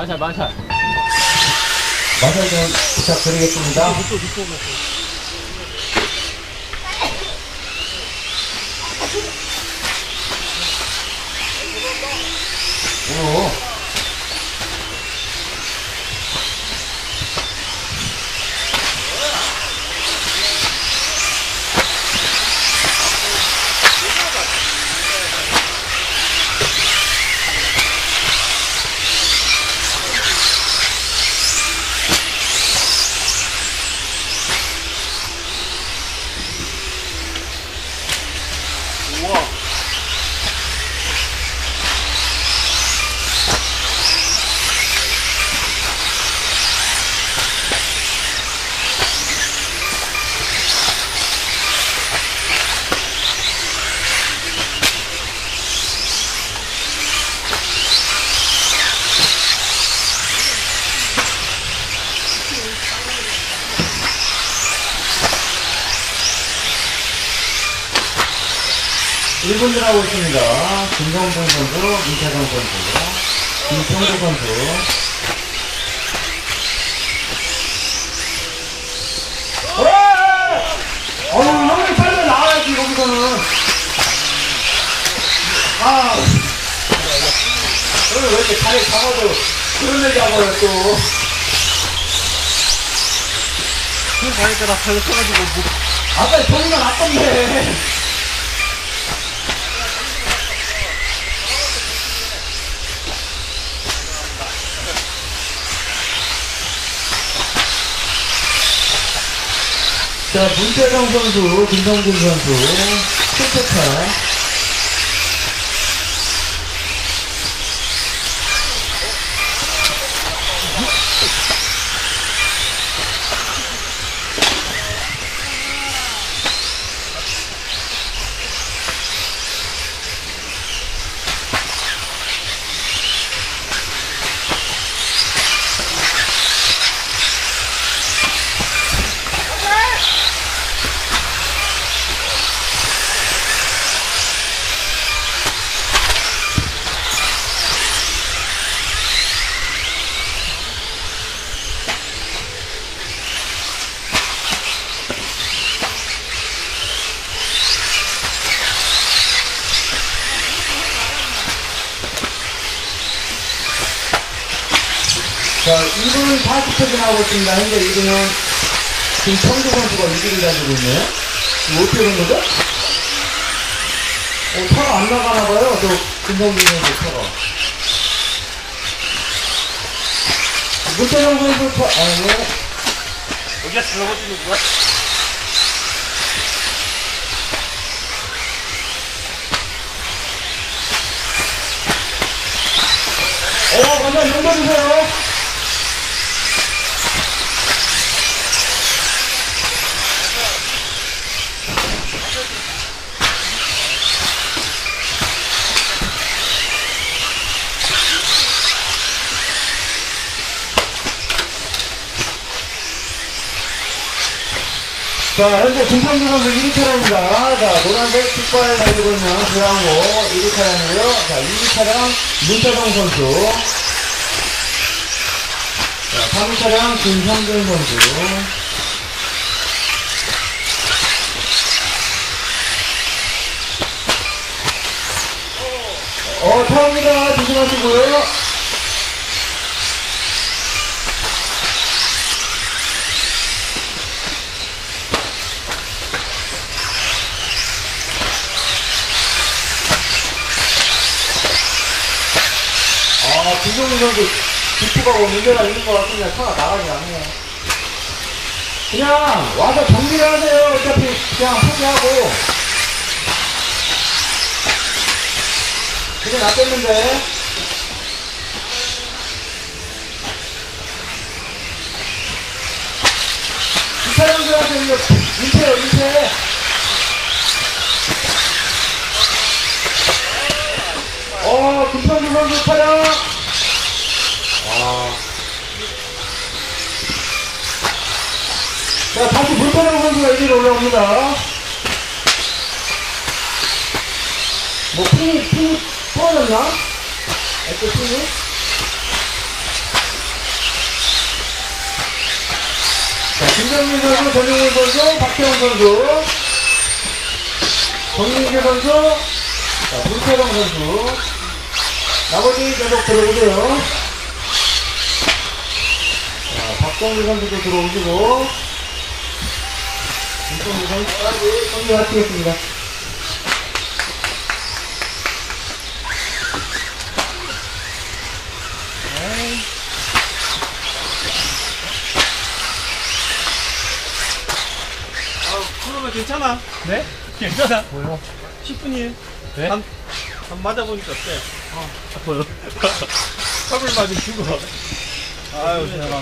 마샬 마샬 마사지 좀 부탁드리겠습니다. 오. 일분 들어가고 있습니다. 김성준 선수, 민태성 선수, 김성도 선수. 왜? 어우, 형님 빨리 나와야지, 여기서는. 아. 오늘 왜 이렇게 다리 잡아도 그런 얘기 하고요, 또. 그 가니까 나 발로 쳐가지고 뭐 아까 소리가 났던데. 자, 문태성 선수, 김성준 선수, 실패차. 자, 2분 40초 지나고 있습니다. 현재 1위는 김청주 선수가 1위를 가지고 있네요. 이거 어떻게 된 거죠? 어, 차가 안 나가나 봐요. 저 김성주 선수 차가. 문태영 선수 차, 아, 네. 여기가 잘못된 거야? 어, 먼저 넘겨주세요. 자, 현재 김성주 선수 1위 차량입니다. 자, 노란색 깃발 달리고 있는 주양호 1위 차량이고요. 자, 2위 차량 문태성 선수. 자, 3위 차량 김성준 선수. 어, 타옵니다. 조심하시고요. 아, 김성준 선수 뭐 문제가 있는 것 같습니다. 차가 나가지 않네요. 그냥 와서 정비를 하세요. 어차피 그냥 포기하고. 그게 낫겠는데. 이 사람들한테 이거 인체요, 인체. 어, 김성준 선수 차량. 자, 다시 불편한 선수가 여기로 올라옵니다. 뭐, 풍이, 풍이 떨어졌나? 어때, 풍이? 자, 김정민 선수, 전용훈 선수, 박태훈 선수, 정민규 선수, 자, 문태광 선수. 나머지 계속 들어오세요. 자, 박정민 선수도 들어오시고, 선수까지 경기 마치겠습니다. 아, 괜찮아. 네? 괜찮아. 뭐요? 10분이에요. 네? 한, 한 맞아보니까 어때? 아, 아파요. 탑을 맞은 죽어. 아유, 죄송합니다.